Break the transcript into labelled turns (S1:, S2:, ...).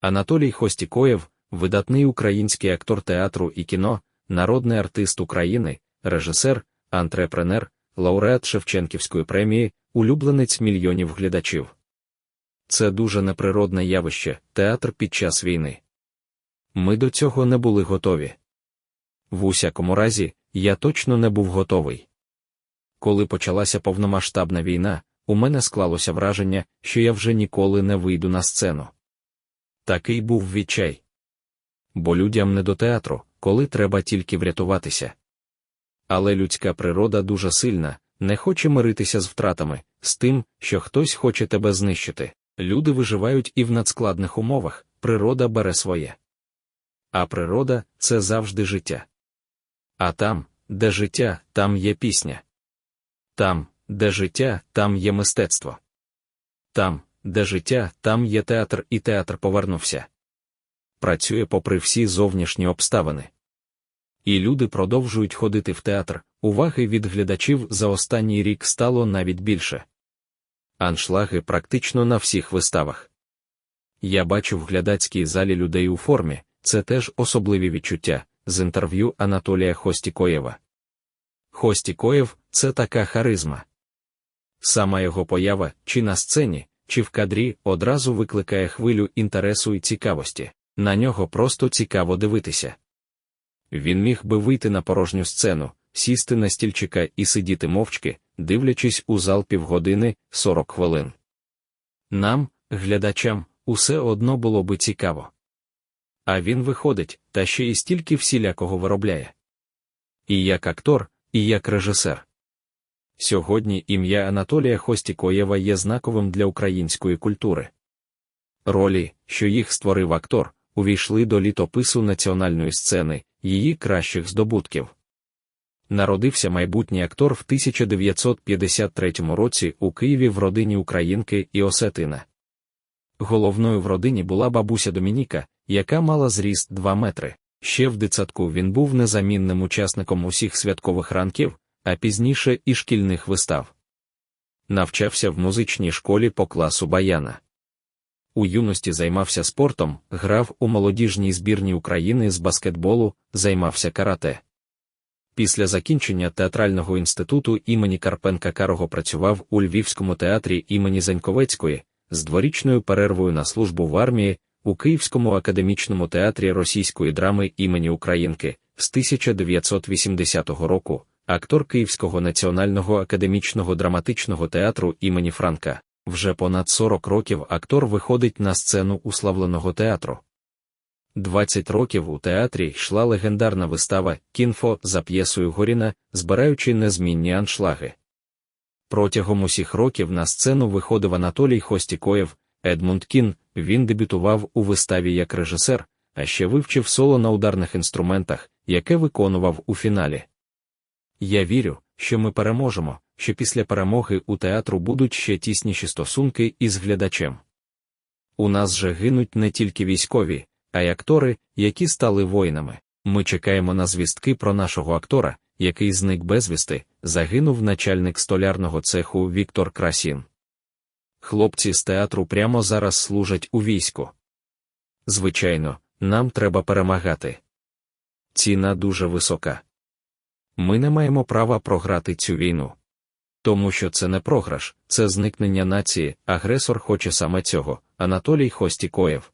S1: Анатолій Хостікоєв, видатний український актор театру і кіно, народний артист України, режисер, антрепренер, лауреат Шевченківської премії, улюбленець мільйонів глядачів. Це дуже неприродне явище, театр під час війни. Ми до цього не були готові. В усякому разі, я точно не був готовий. Коли почалася повномасштабна війна, у мене склалося враження, що я вже ніколи не вийду на сцену. Такий був відчай. Бо людям не до театру, коли треба тільки врятуватися. Але людська природа дуже сильна, не хоче миритися з втратами, з тим, що хтось хоче тебе знищити. Люди виживають і в надскладних умовах, природа бере своє. А природа це завжди життя. А там, де життя, там є пісня. Там, де життя, там є мистецтво. Там, де життя, там є театр, і театр повернувся. Працює попри всі зовнішні обставини. І люди продовжують ходити в театр, уваги від глядачів за останній рік стало навіть більше. Аншлаги практично на всіх виставах. Я бачу в глядацькій залі людей у формі, це теж особливі відчуття з інтерв'ю Анатолія Хостікоєва. Хостікоєв це така харизма. Сама його поява, чи на сцені, чи в кадрі одразу викликає хвилю інтересу і цікавості, на нього просто цікаво дивитися. Він міг би вийти на порожню сцену, сісти на стільчика і сидіти мовчки, дивлячись у зал півгодини 40 хвилин. Нам, глядачам, усе одно було би цікаво. А він виходить, та ще і стільки всілякого виробляє. І як актор, і як режисер. Сьогодні ім'я Анатолія Хостікоєва є знаковим для української культури. Ролі, що їх створив актор, увійшли до літопису національної сцени, її кращих здобутків. Народився майбутній актор в 1953 році у Києві в родині Українки і Осетина. Головною в родині була бабуся Домініка, яка мала зріст 2 метри. Ще в дитсадку він був незамінним учасником усіх святкових ранків, а пізніше і шкільних вистав. Навчався в музичній школі по класу баяна. У юності займався спортом, грав у молодіжній збірній України з баскетболу, займався карате. Після закінчення театрального інституту імені Карпенка Карого працював у Львівському театрі імені Заньковецької з дворічною перервою на службу в армії у Київському академічному театрі російської драми імені Українки з 1980 року, актор Київського національного академічного драматичного театру імені Франка. Вже понад 40 років актор виходить на сцену уславленого театру. 20 років у театрі йшла легендарна вистава Кінфо за п'єсою Горіна, збираючи незмінні аншлаги. Протягом усіх років на сцену виходив Анатолій Хостікоєв, Едмунд Кін, він дебютував у виставі як режисер, а ще вивчив соло на ударних інструментах, яке виконував у фіналі. Я вірю, що ми переможемо, що після перемоги у театру будуть ще тісніші стосунки із глядачем. У нас же гинуть не тільки військові, а й актори, які стали воїнами. Ми чекаємо на звістки про нашого актора, який зник безвісти, загинув начальник столярного цеху Віктор Красін. Хлопці з театру прямо зараз служать у війську. Звичайно, нам треба перемагати. Ціна дуже висока. Ми не маємо права програти цю війну. Тому що це не програш, це зникнення нації, агресор хоче саме цього, Анатолій Хостікоєв.